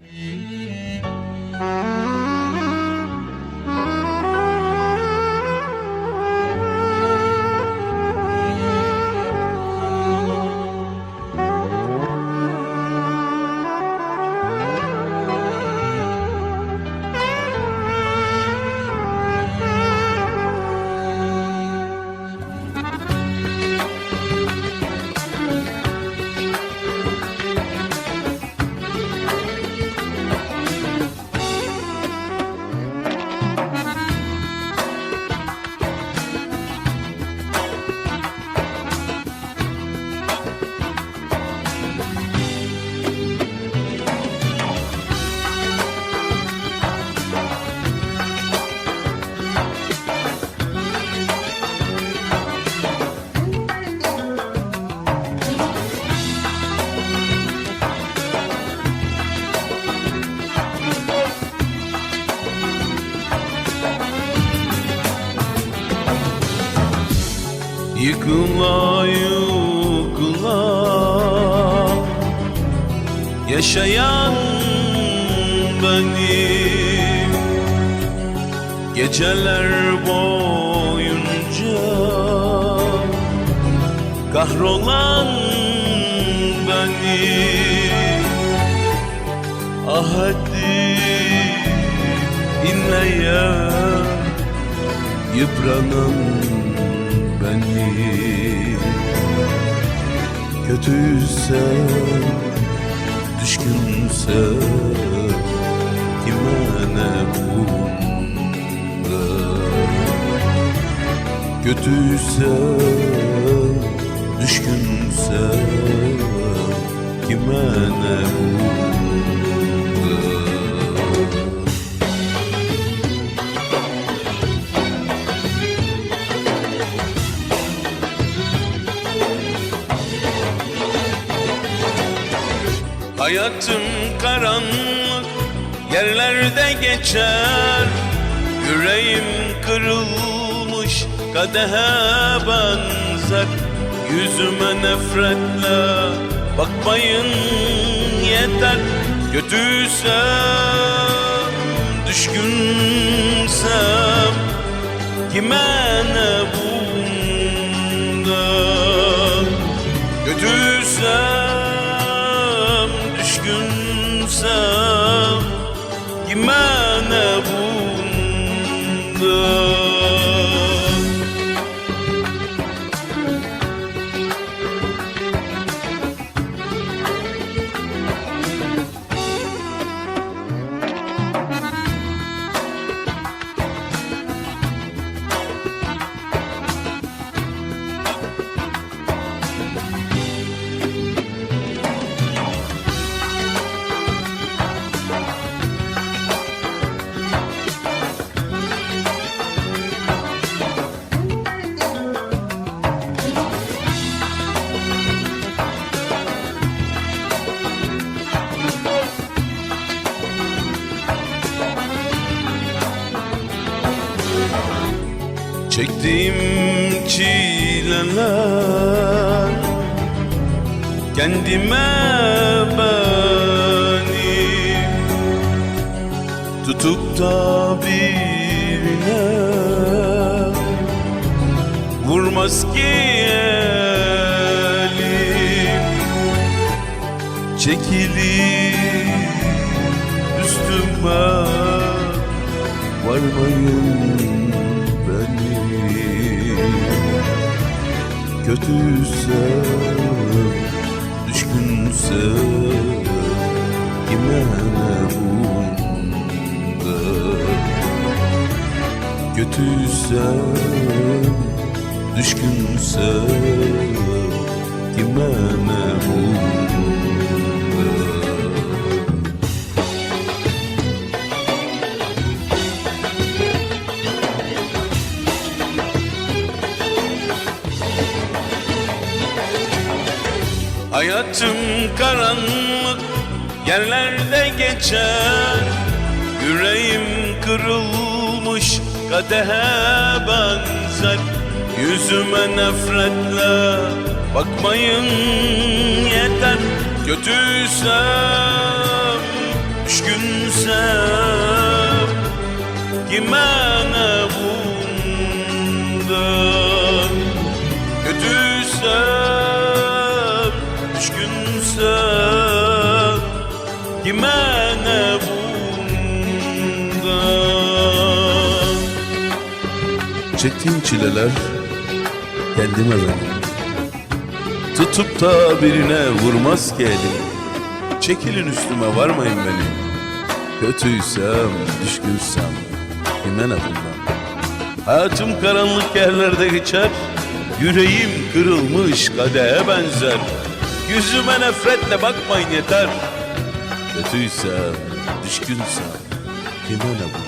mm. Yıkıla yıkıla Yaşayan benim. Geceler boyunca Kahrolan benim. Ah hadi inleyen Yıpranan benim Kötüyse Düşkünse Kime ne bunda Kötüyse Düşkünse Kime ne bunda Hayatım karanlık yerlerde geçer. Yüreğim kırılmış kadehe benzer. Yüzüme nefretle bakmayın yeter. Kötüysem, düşkünsem Kime ne bunda ne bunda Çektiğim çileler Kendime beni Tutup da birine Vurmaz ki elim. Çekilir üstüme Varmayın Kötüyse Düşkünse Kime ne bunda? Kötüyse Düşkünse Kime ne bunda Hayatım karanlık yerlerde geçer. Yüreğim kırılmış kadehe benzer. Yüzüme nefretle bakmayın yeter. Kötüysem, düşkünsem kime ne Çektiğim çileler kendime benim Tutup da birine vurmaz ki elim. Çekilin üstüme varmayın benim Kötüysem, düşkünsem kime ne bundan Hayatım karanlık yerlerde geçer Yüreğim kırılmış kadehe benzer. Yüzüme nefretle bakmayın yeter. Kötüysem, düşkünsem kime ne bundan